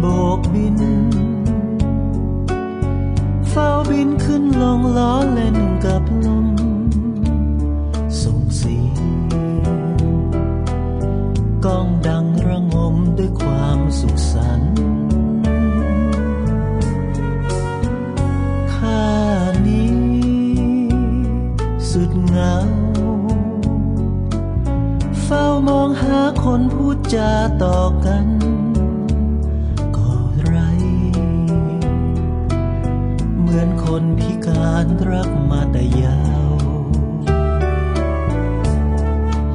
โบกบิน เฝ้าบินขึ้นลงล้อเล่นกับลม ส่งเสียงก้องดังระงมด้วยความสุขสันต์ข้านี้ สุดเหงา เฝ้ามองหาคนพูดจาต่อกัน พิการรักมาแต่ยาว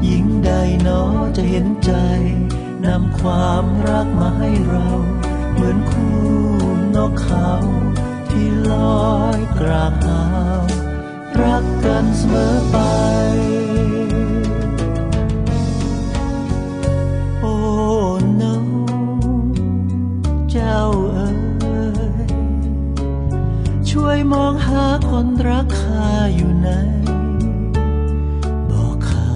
หญิงใดหนอจะเห็นใจ นำความรักมาให้เรา เหมือนคู่นกเขาที่ลอยกลางอ่าวรักกันเสมอไป โอ้น้อเจ้า ช่วยมองหาคนรักข้าอยู่ไหน บอกเขา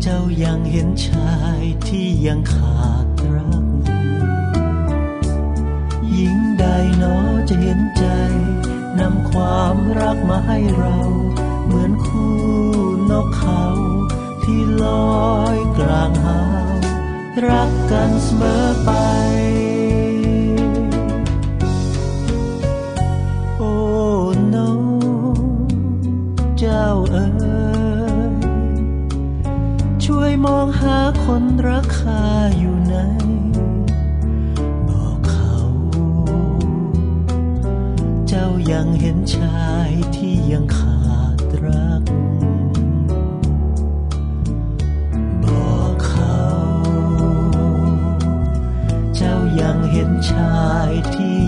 เจ้ายังเห็นชายที่ยังขาดรัก หญิงใดหนอจะเห็นใจ นำความรักมาให้เรา เหมือนคู่นกเขาที่ลอยกลางหาวรักกันเสมอไป เจ้าเอ๋ยช่วยมองหาคนรักข้าอยู่ไหนบอกเขา เจ้ายังเห็นชายที่ยังขาดรัก บอกเขา เจ้ายังเห็นชายที่